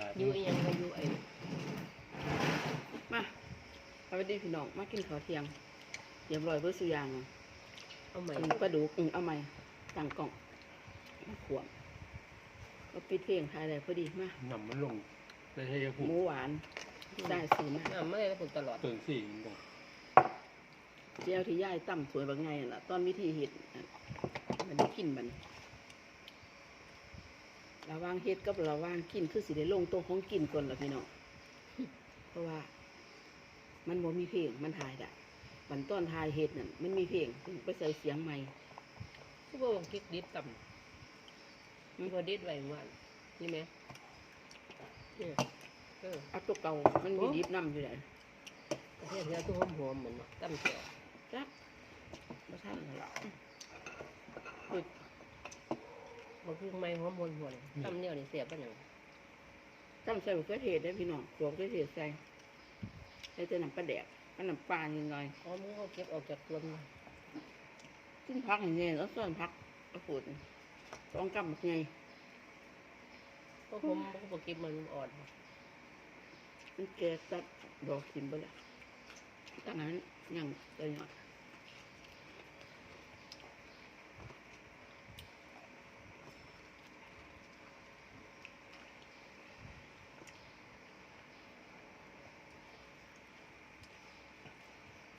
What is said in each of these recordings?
ลายอยู่อีหยังก็อยู่ไอ้มาสวัสดีพี่น้องมากินข้าวเที่ยงเรียบร้อยเพื่อสุอยางอะเอาใหม่อันนี้ปลาดุกอือเอาใหม่ตั้งกล่องมาขวมก็ปิดเพลงทายได้พอดีมาน้ำมันลงไปให้ยาผูหมูหวานได้ซื้อมาน้ำไม่ได้ผลตลอดตื่นสี่มันบอกเจียวที่ย่ายตั้มสวยบางไงล่ะ ตอนวิธีเห็ดน่ะมันได้กินมัน ระหว่างเฮ็ดกับระหว่างกินคือสิได้ลงตัวของกินก่อนล่ะพี่น้องเพราะว่า มันบ่มีเพลงมันถ่ายได้บันต้นถ่ายเฮ็ดนั่นมันมีเพลงถึงไปใส่เสียงใหม่คือบ่ว่ากิ๊กดิดต่ำมีบ่ดิดไว้เมื่อวานนี่ไหมเนี่ยเออเอาตัวเก่ามันมีดิบน้ำอยู่ไหนประเทศเนี้ยตัวหอมๆเหมือนเนาะต่ำเสียวจักบ่ทันแล้ว ล่ะบ่คือไม่หอมหวนหวนต่ำเนี่ยนี่เสียบปานหยังตั้มใส่มะเขือเทศได้พี่น้องตัวมะเขือเทศใส่ใส่แต่น้ำปลาแดกกับน้ำปลานิดหน่อยหอมเขาเก็บออกจากต้นมาขึ้นพักอย่างเงี้ยแล้วส่วนพักกระปุกสองกำบักไงเพราะผมเขาบ่เก็บมันอ่อนมันแก่ตัดดอกทิมไปแล้วตั้งนั้นยังตัวหน่อย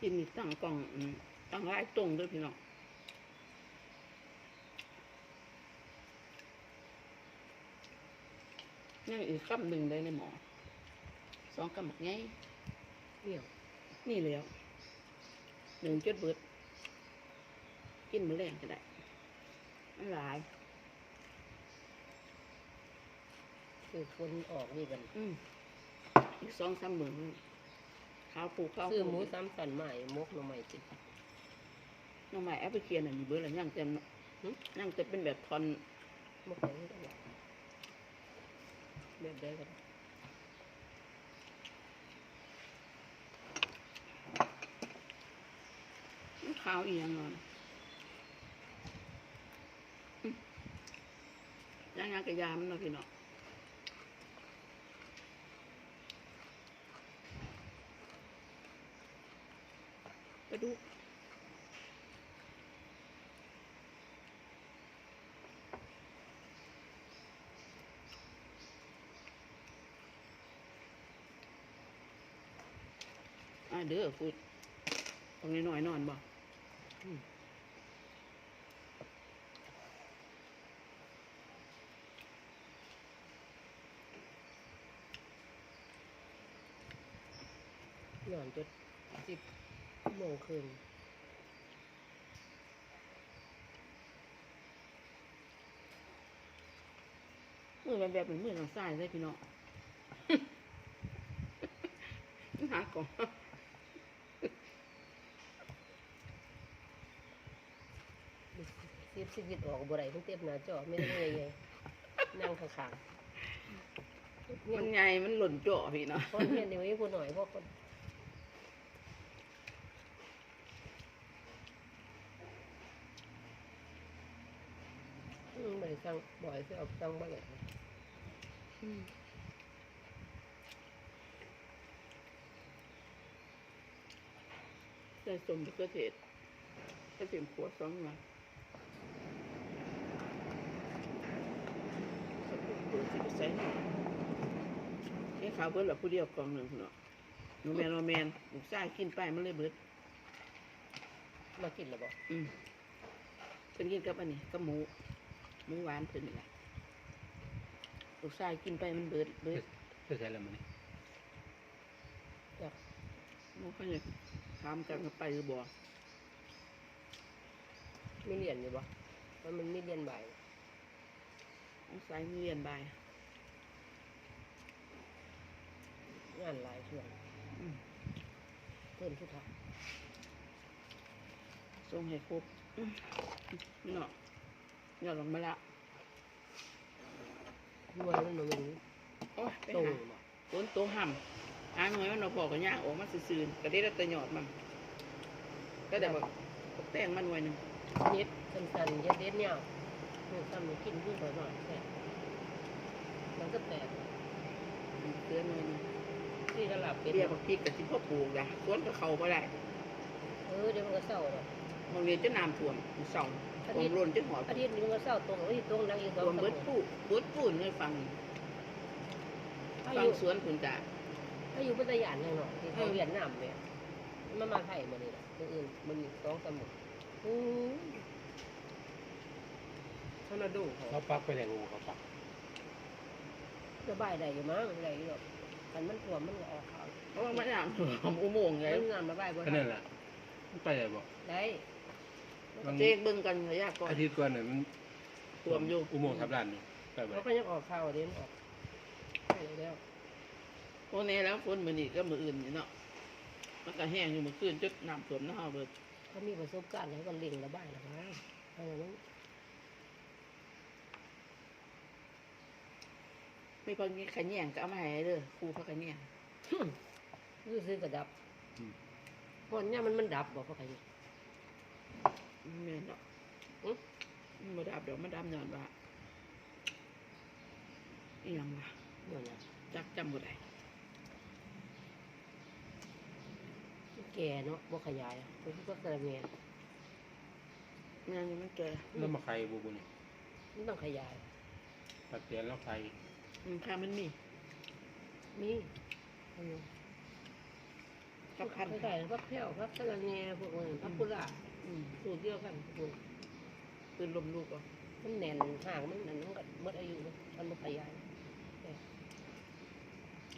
กินนี่ตั้งกล่องอืมตั้งไว้ตรงด้วยพี่น้องยังอีกคำหนึ่งได้ในหมอสองคำบักไงเนี่ยนี่แล้วหนึ่งจุดเบิด กินมื้อแรงก็ได้มันหลายคือคนออกนี่กันอืมอีกสองสามหมื่น ข้าวปูข้าวซื้อหมูสามสันใหม่มกหน่อใหม่จิน้องใหม่แอปเปิลเคียนอันนี้เบิดแล้วยังเต็มยังจะเป็นแบบทอนมกไหนก็ได้แบบใดก็ได้ข้าวอีกอย่างนอนอืมย่างยางกระยามันเนาะพี่น้อ ไปดูอ่าเด้อพูดตรงนี้หน่อยนอนบ่นอนจนสิบ โมงคืนมือแบบแบบเหมือนมือทางซ้ายเลยพี่น้องหาก่อนสิบสิบวิตออกบ่ได้ทั้งเต็มหน้าจอไม่ได้ไงไงนั่งข้างๆมันใหญ่มันหล่นเจ่อพี่เนาะเพราะเห็นเดี๋ยวนี้ผู้หน่อยเพราะคนอืมไม่ได้สั่งบ่อยคือเอาสั่งบ่อย ใส่สมมะเขือเท ศก็เตรียมขวดสองมาเปิดสิไปใส่แค่ขาวเบิดละผู้เดียวกล่องหนึ่งพี่น้องหนูแมนโนแมนลูกชายกินไปมันเลยเบิดมากินแล้วบ่อืมเพิ่นกินกับอันนี้กับหมู หมูหวานเพิ่นนี่แหละลูกชายกินไปมันเบิดเบิดจะใช้อะไรมันนี่อยากหมูเขาเนี่ยถามกันว่าไปหรือบ่มีเหรียญอยู่บ่มันมันมีเหรียญใบลูกชายมีเรียนบ่ายงานหลายช่วงอืมเพิ่นทุกทักส่งให้ครบอืมนี่เนาะ ยอดลงมาละรวยมันบ่มีโอ้ยไปตรงหาบ่ต้นโตห่ำหาหน่วยมันเอาพอกันย่างออกมาซื่อๆก็ได้แต่ตะหยอดมันก็ได้บอกแป้งมันหน่วยหนึงเย็ดสั้นๆเย็ดเด็ดเนี่ยเนี่ยซ้ำนี่กินเพิ่งบ่อยๆแซ่บมันก็แตกเกลือหน่อยหนึงที่ตลาดเป็ดเบี้ยบักพริกกับที่พ่อปลูกนะสวนกับเขาบ่ได้เออเดี๋ยวมันก็เศร้าหรอกบางเรียนจะน้ำท่วมเสาอา ท่วทิมตย์ล้นจะหอดอาทิตย์นี้มันก็เศร้าตรงอาทิตย์ตรงนังอีกสองท่วมสามเบิดปูเบิดปูนเลยฟังถ้าฟังยู่สวนคุณกะถ้าอยู่พัทยาอย่างหน่อยที่เขาเวียดนามเนี่ยมันมาไทยมานี่แหละคนอื่นมันมีสองสมุนอือทอร์นาโดเขาเขาปักไปแหล่งงูเขาปักสบายได้อยู่มั้งได้อยู่หรอกคันมันท่วมมันก็ออกเขาเพราะว่ามันน้ำท่วมอุโมงค์ไงมันงามระบายบ่ก็นั่นแหละมันไปไหนบ่ได้ มันเจ๊กเบิ่งกันระยะก่อนอาทิตย์ก่อนเนี่ยมันท่วมอยู่อุโมงค์ทับลานอยู่ไปบ่เขาก็ยังออกข่าวเด่นออกไปแล้วพวกนี้แล้วฝนมื้อนี้ก็มื้ออื่นนี่เนาะมันก็แห้งอยู่เมื่อคืนจนน้ำท่วมน้ำเบิดเขามีประสบการณ์แล้วก็เล่งระบายแล้วนะเพราะฉะนั้นมีคนมีขะแยงก็เอามาให้เด้อครูเขาขะแยงคือซื้อกระดับอืมเพราะเนี่ยมันมันดับบอกเขาไปแม่นดอกอื้อมันบ่ดับดอกมันดับย้อนว่าอีหยังวะนั่นนะจักจำบ่ได้แก่เนาะบ่ขยายมันก็กระเมียนแม่นี่มันแก่แล้วมาใครบูบุนี่มันต้องขยายปักเตียนแล้วใครอืมค่ะมันมีมีอืมกับพันคล้ายๆพักแพ้วพักกระเมียพวกนั้นพักกุหลาบอืม สูตรเดียวกันพวกปืนลมลูกเอะมันแน่นห่างมันนั่นมันก็หมดอายุมันมันบ่ขยาย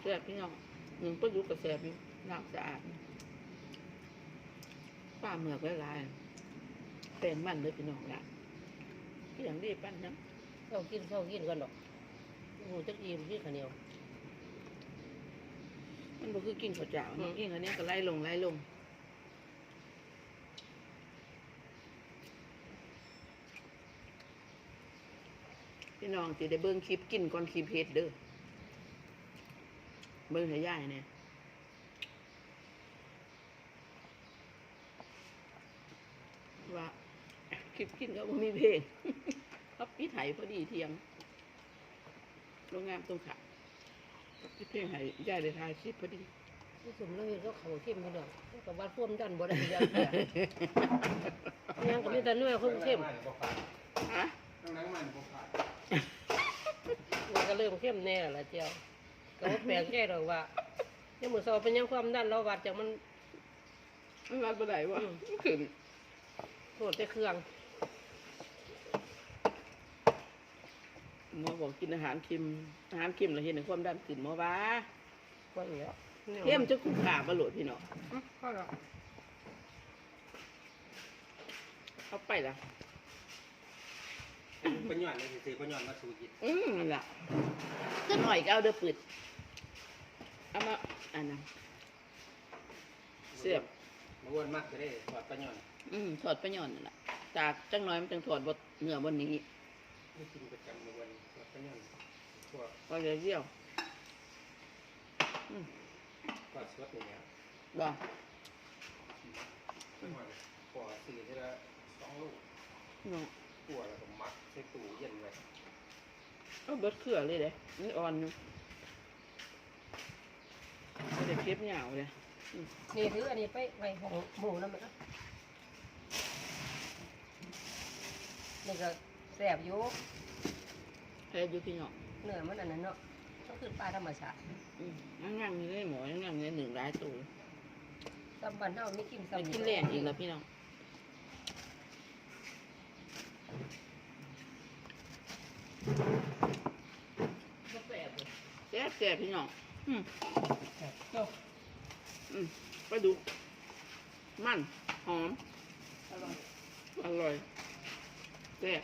แซ่บพี่น้องหนึ่งปลาดุกก็แซ่บอยู่น้ำสะอาดป้าเมือกหลายๆแป้งมันเลยพี่น้องละที่อย่างนี้ปั้นน้เช้ากินเช้ากินกันดอกโอ้โหจักอิ่มที่ข้าวเหนียวำมันบ่คือกินข้าวเจ้าอืเนาะมกินอันนี้ก็ไล่ลงไล่ลง พี่น้องสิได้เบิ่งคลิปกินก่อนคลิปเฮ็ดเด้อเบิ่งให้ยายเนี่ยว่าคลิปกินก็บ่มีเพลงครับพี่ไถพอดีเที่ยงโรงงานตรงขาพี่เพลงให้ยายได้ถ่ายคลิปพอดีที่สมเลยก็เขาเข้มไปดอกกับวัดพ่วมดันบ่ได้ยังเสียยังก็มีแต่เนื้อเขาเข้มฮะ ต้องนั่งมันบ่ขาด มันก็เริ่มเข้มแน่ละเจียวก็บ่แปลกใจหรอกว่าเนี่ยมือสอบเป็นยังความดันเราวัดจากมัน มันรัดบ่ได้วะอืมขึ้นโทษแต่เครื่อง หมอบอกกินอาหารเค็มอาหารเค็มแล้วเห็นให้ความดันขึ้นหมอว่าก็อย่างเงี้ยเค็มจะคุ้มค่าบ่โหลดพี่น้องก็หรอกเอาไปละ ปัญญาเลยสิปัญญามาสู่กินอืมนั่นล่ะก็หน่อยก็เอาเด้อปืดเอามาอันนั้นเสียบ มาวนมากจะได้ถอดปัญญาอืมถอดไปย่อนนั่นล่ะจากจังน้อยมันจังถอดบดเนื้อบนนี้ไม่กินประจำมาวนถอดปัญญาพวกก็เลยเดียวอืมปลาสวดอย่างเงี้ยบ่จังหวะปอสี่ทีละสองลูกเนาะ ขัวแล้วก็มัดใส่ตู้เย็นไว้เอาเบิดเครือเลยเด้มันอ่อนอยู่บ่ได้เก็บเหงาเลยนี่ถืออันนี้ไปไว้ของหมูนั่นมันก็นี่ก็แสบอยู่แพ้อยู่พี่น้องเนื้อมันอันนั้นเนาะก็คือปลาธรรมชาติอืมยังยังอยู่ในหมอยังยังอยู่ในหนึ่งหลายตัวตำบันเฮามีกินไปซ้ำกินแรงอีกแล้วพี่น้อง ก็แสบเลย แซ่บแซ่บพี่น้องอืมเนาะอืมปลาดุกมันหอม อร่อย อร่อยแซ่บ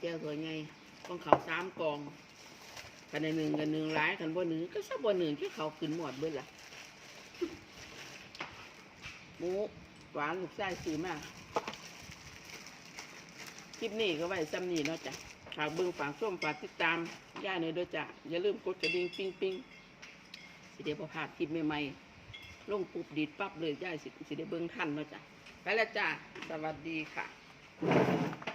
แก้วสวยไงต้องเขาสามกองกันในหนึ่งกันหนึ่งร้ายกันบ่หนึ่งก็สักบ่หนึ่งที่เขาขึ้นหมดเบิดล่ะหมูหวานลูกไส้ซื้อมาคลิปนี้ก็ไว้ซ้ำนี้เนาะจ้ะ ฝากเบิ่งฝากส้มฝากติดตามย่าหน่อยเด้วยจ้ะอย่าลืมกดกระดิ่งปิ้งปิ้งสิเดี๋ยวพอพาดคลิปใหม่ๆลงปุ๊บดีดปั๊บเลยย่าสิสิเด้เบิ่งทันเนาะจ้ะไปแล้วจ้ะสวัสดีค่ะ